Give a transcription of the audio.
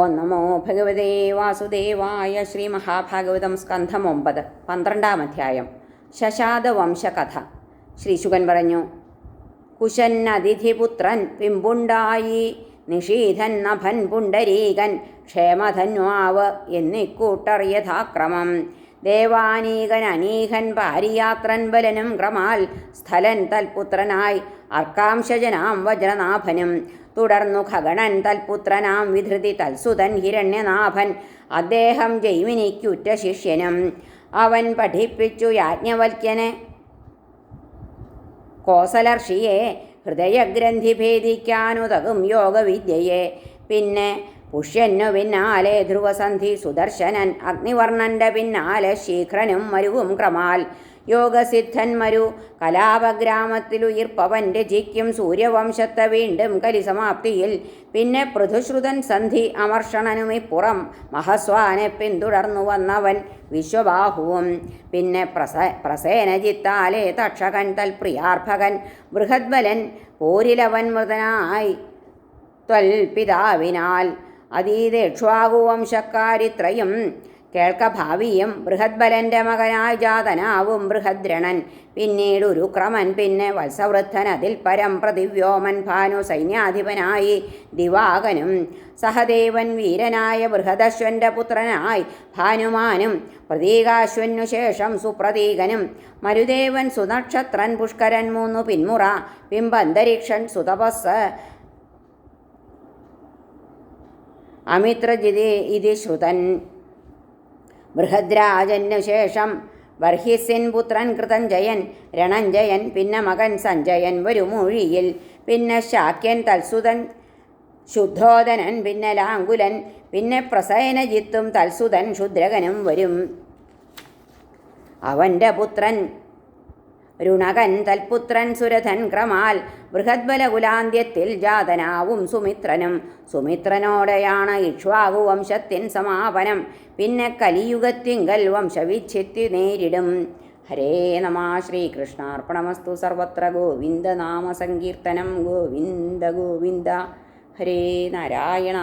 ഓം നമോ ഭഗവതേ വാസുദേവായ ശ്രീ മഹാഭാഗവതം സ്കന്ധം ഒമ്പത് പന്ത്രണ്ടാം അധ്യായം ശശാദവംശകഥ. ശ്രീശുകൻ പറഞ്ഞു കുശൻ അതിഥിപുത്രൻ പിമ്പുണ്ടായി നിഷീധൻ നഭൻ പുണ്ടരീകൻ ക്ഷേമധന്വാവ് എന്നിക്കൂട്ടർ യഥാക്രമം ദേവാനീകൻ അനീഹൻ പാരിയാത്രൻ ബലനും ക്രമാൽ സ്ഥലൻ തൽപുത്രനായി അർക്കാംശജനാം വജ്രനാഭനും. തുടർന്നു ഖഗണൻ തൽപുത്രനാം വിധൃതി തൽസുതൻ ഹിരണ്യനാഭൻ. അദ്ദേഹം ജൈമിനിക്കുറ്റ ശിഷ്യനും അവൻ പഠിപ്പിച്ചു യാജ്ഞവൽക്യനെ. കോസലർഷിയെ ഹൃദയഗ്രന്ഥി ഭേദിക്കാനുതകും യോഗവിദ്യയെ. പിന്നെ പുഷ്യനു പിന്നാലെ ധ്രുവസന്ധി സുദർശനൻ അഗ്നിവർണന്റെ പിന്നാലെ ശീഘ്രനും മരുവും ക്രമാൽ. യോഗസിദ്ധന്മരു. കലാപഗ്രാമത്തിലുയിർപ്പവൻ രചിക്കും സൂര്യവംശത്തെ വീണ്ടും കലിസമാപ്തിയിൽ. പിന്നെ പൃഥുശ്രുതൻ സന്ധി അമർഷണനുമിപ്പുറം മഹസ്വാനെ പിന്തുടർന്നു വന്നവൻ വിശ്വബാഹുവും. പിന്നെ പ്രസ പ്രസേനജിത്താലെ തക്ഷകൻ തൽപ്രിയാർഭകൻ ബൃഹദ്ബലൻ പോരിലവൻ മൃതനായി ത്വൽപിതാവിനാൽ. അതീതേക്ഷ്വാകുവംശക്കാരിത്രയും കേൾക്ക ഭാവിയും ബൃഹദ്ബലന്റെ മകനായ ജാതനാവും ബൃഹദ്രണൻ. പിന്നീട് ഒരു ക്രമൻ പിന്നെ വത്സവൃദ്ധൻ അതിൽ പരം പ്രതിവ്യോമൻ ഭാനു സൈന്യാധിപനായി ദിവാകനും. സഹദേവൻ വീരനായ ബൃഹദശ്വന്റെ പുത്രനായി ഭാനുമാനും. പ്രതീകാശ്വനു ശേഷം സുപ്രതീകനും. മരുദേവൻ സുനക്ഷത്രൻ പുഷ്കരൻ മൂന്നു പിന്മുറ. പിമ്പന്തരീക്ഷൻ സുതപസ്. അമിത്രജിതി ഇതി ശ്രുതൻ. ബൃഹദ്രാജനു ശേഷം ബർഹിസിൻ പുത്രൻ കൃതഞ്ജയൻ രണഞ്ജയൻ പിന്നെ മകൻ സഞ്ജയൻ വരുമൂഴിയിൽ പിന്നെ ശാക്യൻ തത്സുതൻ ശുദ്ധോദനൻ പിന്നെ ലാങ്കുലൻ പിന്നെ പ്രസയനജിത്തും തത്സുതൻ ശുദ്രകനും വരും. അവന്റെ പുത്രൻ രുണകൻ തൽപുത്രൻ സുരഥൻ ക്രമാൽ ബൃഹദ്ബലകുലാന്ത്യത്തിൽ ജാതനാവും സുമിത്രനും. സുമിത്രനോടെയാണ് ഇക്ഷ്വാകു വംശത്തിൻ സമാപനം. പിന്നെ കലിയുഗത്തിങ്കൽ വംശവിച്ഛിത്തി നേരിടും. ഹരേ നമ ശ്രീകൃഷ്ണാർപ്പണമസ്തു സർവത്ര ഗോവിന്ദ നാമ സങ്കീർത്തനം. ഗോവിന്ദ ഗോവിന്ദ. ഹരേ നാരായണ.